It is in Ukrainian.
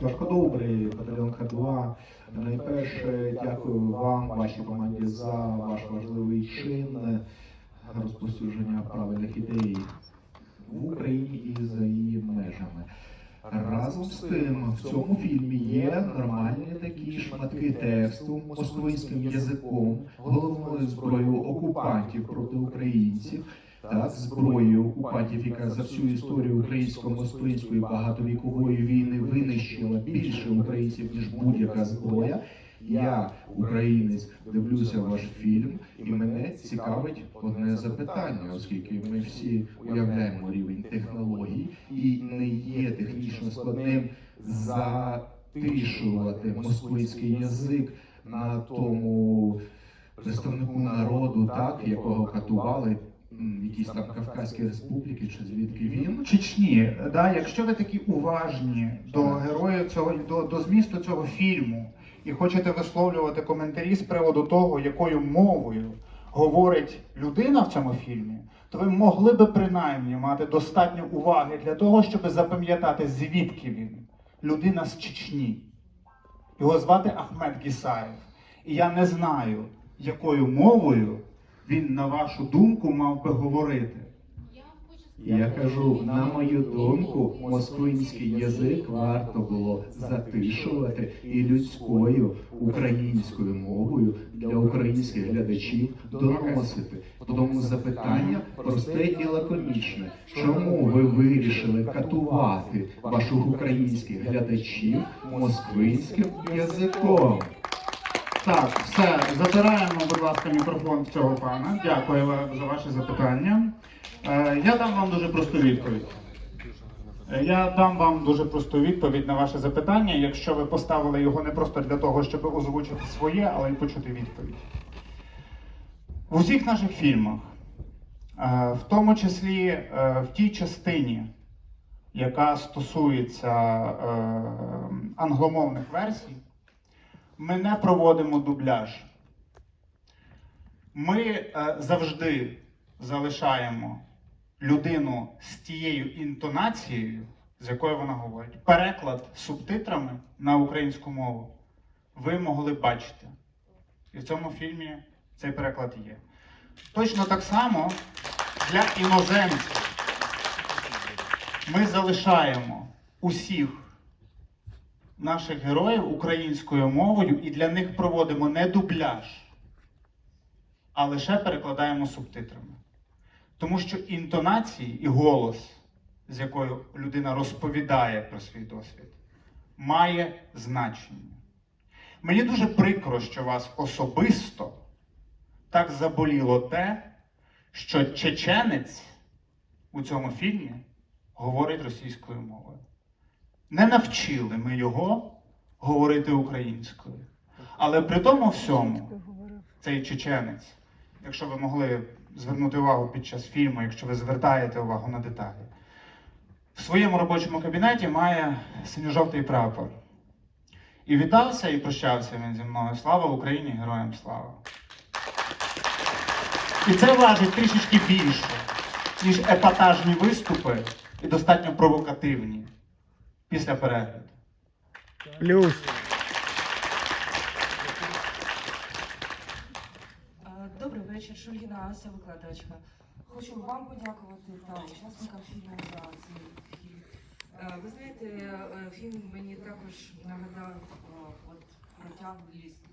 Важкодобрий батальйон Х2. Найперше дякую вам, вашій команді, за ваш важливий чин розповсюдження правильних ідей в Україні і за її межами. Разом з тим, в цьому фільмі є нормальні такі шматки тексту московським язиком, головною зброєю окупантів проти українців. Так, зброєю окупантів, яка за всю історію українсько-московської багатовікової війни винищила більше українців ніж будь-яка зброя. Я, українець, дивлюся ваш фільм, і мене цікавить одне запитання, оскільки ми всі уявляємо рівень технологій, і не є технічно складним затишувати московський язик на тому представнику народу, так якого катували якісь там Кавказькі республіки, чи звідки він. Чечні, да, якщо ви такі уважні до героїв цього до, до змісту цього фільму і хочете висловлювати коментарі з приводу того, якою мовою говорить людина в цьому фільмі, то ви могли би принаймні мати достатньо уваги для того, щоб запам'ятати, звідки він. Людина з Чечні. Його звати Ахмед Гісаєв. І я не знаю, якою мовою він, на вашу думку, мав би говорити. Я кажу, на мою думку, москвинський язик варто було затишувати і людською українською мовою для українських глядачів доносити. Тому запитання просте і лаконічне. Чому ви вирішили катувати ваших українських глядачів москвинським язиком? Так, все, забираємо, будь ласка, мікрофон в цього пана. Дякую вам за ваше запитання. Е, я дам вам дуже просту відповідь. Е, Я дам вам дуже просту відповідь на ваше запитання, якщо ви поставили його не просто для того, щоб озвучити своє, але й почути відповідь. В усіх наших фільмах, е, в тому числі е, в тій частині, яка стосується е, англомовних версій, ми не проводимо дубляж. Ми е, завжди залишаємо людину з тією інтонацією, з якою вона говорить. Переклад субтитрами на українську мову ви могли бачити. І в цьому фільмі цей переклад є. Точно так само для іноземців ми залишаємо усіх наших героїв українською мовою і для них проводимо не дубляж, а лише перекладаємо субтитрами. Тому що інтонації і голос, з якою людина розповідає про свій досвід, має значення. Мені дуже прикро, що вас особисто так заболіло те, що чеченець у цьому фільмі говорить російською мовою. Не навчили ми його говорити українською. Але при тому всьому, цей чеченець, якщо ви могли звернути увагу під час фільму, якщо ви звертаєте увагу на деталі, в своєму робочому кабінеті має синьо-жовтий прапор. І вітався і прощався він зі мною. Слава Україні, героям слава! І це важить трішечки більше, ніж епатажні виступи і достатньо провокативні після перегляду. Плюс. Е, Добрий вечір, Шульгіна Ася, викладачка. Хочу вам подякувати та учасникам фільму за цей фільм. Е, Ви знаєте, е, фільм мені також нагадав от протяглість